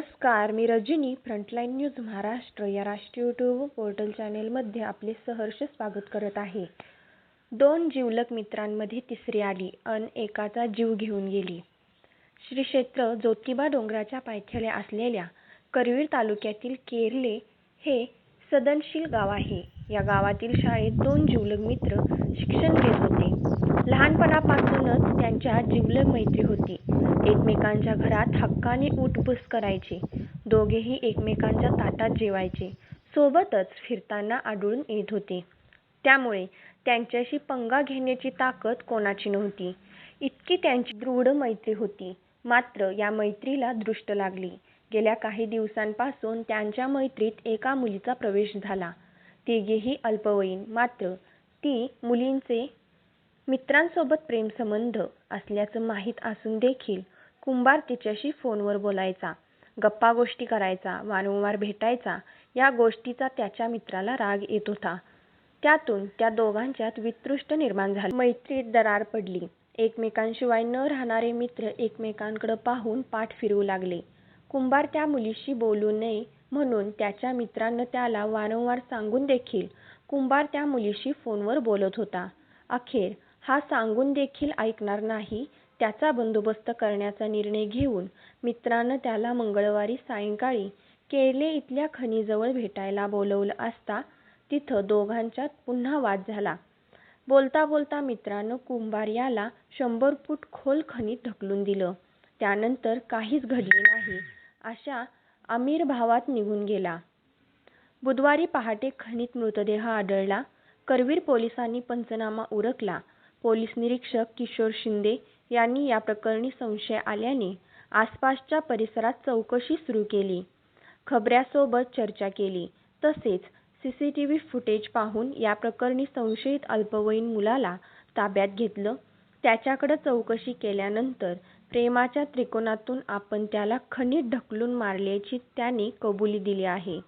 नमस्कार मी Rajani frontline news Maharashtra या राष्ट्रीय यूट्यूब पोर्टल चॅनेलमध्ये आपले सहर्ष स्वागत करत आहे. दोन जिवलग मित्रांमध्ये तिसरी आली अन एकाचा जीव घेऊन गेली. श्री क्षेत्र ज्योतिबा डोंगराच्या पायथ्याला असलेल्या करवीर तालुक्यातील केरले हे सदनशील गाव आहे. या गावातील शाळेत दोन जिवलग मित्र शिक्षण घेत होते. लहानपणापासूनच त्यांच्या जिवलग मैत्री होती. एकमेकांच्या घरात हक्काने उठबस करायचे. दोघेही एकमेकांच्या ताटात जेवायचे. सोबतच फिरताना आढळून येत होते. त्यामुळे त्यांच्याशी पंगा घेण्याची ताकद कोणाची नव्हती. इतकी त्यांची दृढ मैत्री होती. मात्र या मैत्रीला दृष्ट लागली. गेल्या काही दिवसांपासून त्यांच्या मैत्रीत एका मुलीचा प्रवेश झाला. तिघेही अल्पवयीन. मात्र ती मुलींचे मित्रांसोबत प्रेमसंबंध असल्याचं माहीत असून देखील कुंभार तिच्याशी फोनवर बोलायचा. गप्पा गोष्टी करायचा वारंवार भेटायचा. या गोष्टीचा त्याच्या मित्राला राग येत होता. त्यातून त्या दोघांच्यात वितृष्ट निर्माण झाली. मैत्रीत दरार पडली. एकमेकांशिवाय न राहणारे मित्र एकमेकांकडे पाहून पाठ फिरवू लागले. कुंभार त्या मुलीशी बोलू नये म्हणून त्याच्या मित्रानं त्याला वारंवार सांगून देखील कुंभार त्या मुलीशी फोनवर बोलत होता. अखेर हा सांगून देखील ऐकणार नाही त्याचा बंदोबस्त करण्याचा निर्णय घेऊन मित्रानं त्याला मंगळवारी सायंकाळी केरले इथल्या खनीजवळ भेटायला बोलवलं असता तिथं दोघांच्यात पुन्हा वाद झाला. बोलता बोलता मित्रानं कुंभार याला शंभर फूट खोल खनीत ढकलून दिलं. त्यानंतर काहीच घडले नाही अशा अमीर भावात निघून गेला. बुधवारी पहाटे खनीत मृतदेह आढळला. करवीर पोलिसांनी पंचनामा उरकला. पोलीस निरीक्षक किशोर शिंदे यांनी या प्रकरणी संशय आल्याने आसपासच्या परिसरात चौकशी सुरू केली. खबऱ्यासोबत चर्चा केली. तसेच सीसीटीव्ही फुटेज पाहून या प्रकरणी संशयित अल्पवयीन मुलाला ताब्यात घेतलं. त्याच्याकडे चौकशी केल्यानंतर प्रेमाच्या त्रिकोणातून आपण त्याला खनिज ढकलून मारल्याची त्याने कबुली दिली आहे.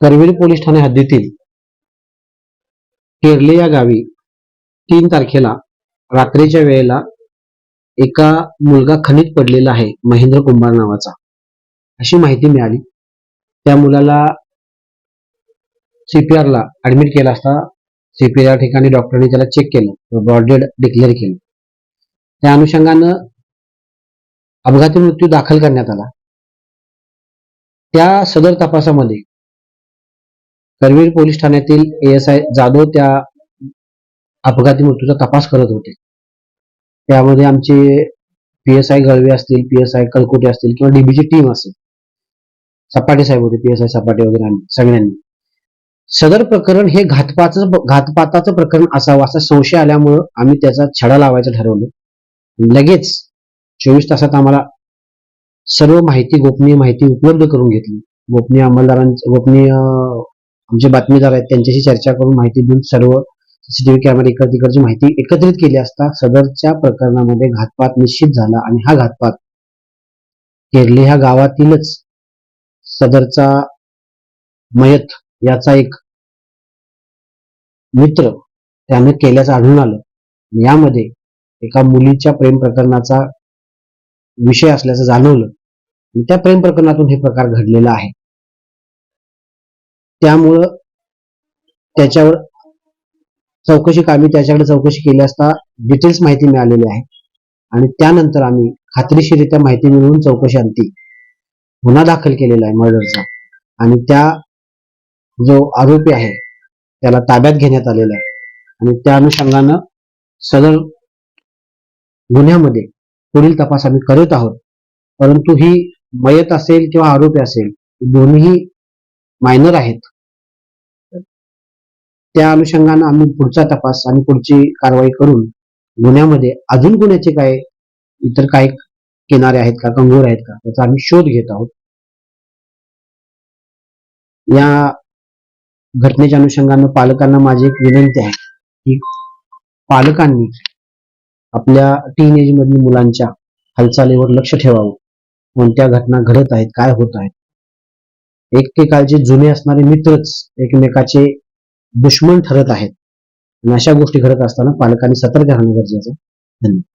करवीर पोलीस ठाणे हद्दीतील केरले या गावी तीन तारखेला. रात्रीच्या वेळेला एका मुलगा खनित पडलेला आहे महेंद्र कुंभार नावाचा. अशी माहिती मिळाली. त्या मुलाला सीपीआरला ला ऍडमिट केला असता सीपीआर या ठिकाणी डॉक्टरांनी त्याला चेक केलं ब्रॉडेड डिक्लेअर केलं. त्या अनुषंगानं अपघाती मृत्यू दाखल करण्यात आला. त्या सदर तपासामध्ये करवीर पोलीस ठाण्यातील एएसआय जाधव त्या अपघाती मृत्यूचा तपास करत होते. त्यामध्ये आमचे पी एस आय गळवे असतील पी एस आय कलकोटे असतील किंवा डीबीची टीम असेल. सपाटे साहेब होते पी एस आय सपाटे वगैरे सगळ्यांनी. सदर प्रकरण हे घातपाचं घातपाताचं प्रकरण असावं असा संशय आल्यामुळं आम्ही त्याचा छडा लावायचं ठरवलं. लगेच चोवीस तासात आम्हाला सर्व माहिती गोपनीय माहिती उपलब्ध करून घेतली. गोपनीय अंमलदारांचे गोपनीय आमचे बातमीदार आहेत त्यांच्याशी चर्चा करून माहिती देऊन सर्व सीसीटीव्ही कॅमेरे इकड तिकडची माहिती एकत्रित केली असता सदरच्या प्रकरणामध्ये घातपात निश्चित झाला आणि हा घातपात केरली ह्या गावातीलच सदरचा मयत याचा एक मित्र त्याने केल्याचं आढळून आलं. यामध्ये एका मुलीच्या प्रेम प्रकरणाचा विषय असल्याचं जाणवलं. त्या प्रेम प्रकरणातून हे प्रकार घडलेला आहे. त्यामुळं त्याच्यावर चौकशी आम्ही त्याच्याकडे चौकशी केली असता डिटेल्स माहिती मिळालेली आहे. आणि त्यानंतर आम्ही खात्रीशीरित्या माहिती मिळवून चौकशी अंती गुन्हा दाखल केलेला आहे मर्डरचा आणि त्या जो आरोपी आहे त्याला ताब्यात घेण्यात आलेला आहे. आणि त्या अनुषंगानं सदर गुन्ह्यामध्ये पुढील तपास आम्ही करत आहोत. परंतु ही मयत असेल किंवा आरोपी असेल दोन्ही मायनर आहेत. त्या अनुषंगानं आम्ही पुढचा तपास आणि पुढची कारवाई करून गुन्ह्यामध्ये अजून गुन्ह्याचे काय इतर काय किनारे आहेत का कंगोर आहेत का याचा आम्ही शोध घेत आहोत. या घटनेच्या अनुषंगानं पालकांना माझी एक विनंती आहे की पालकांनी आपल्या टीन एज मधील मुलांच्या हालचालीवर लक्ष ठेवावं. कोणत्या घटना घडत आहेत काय होत आहेत. एकेकाळचे जुने असणारे मित्रच एकमेकाचे दुश्मन ठरत आहेत. आणि अशा गोष्टी घडत असताना पालकांनी सतर्क राहणं गरजेचं धन्यवाद.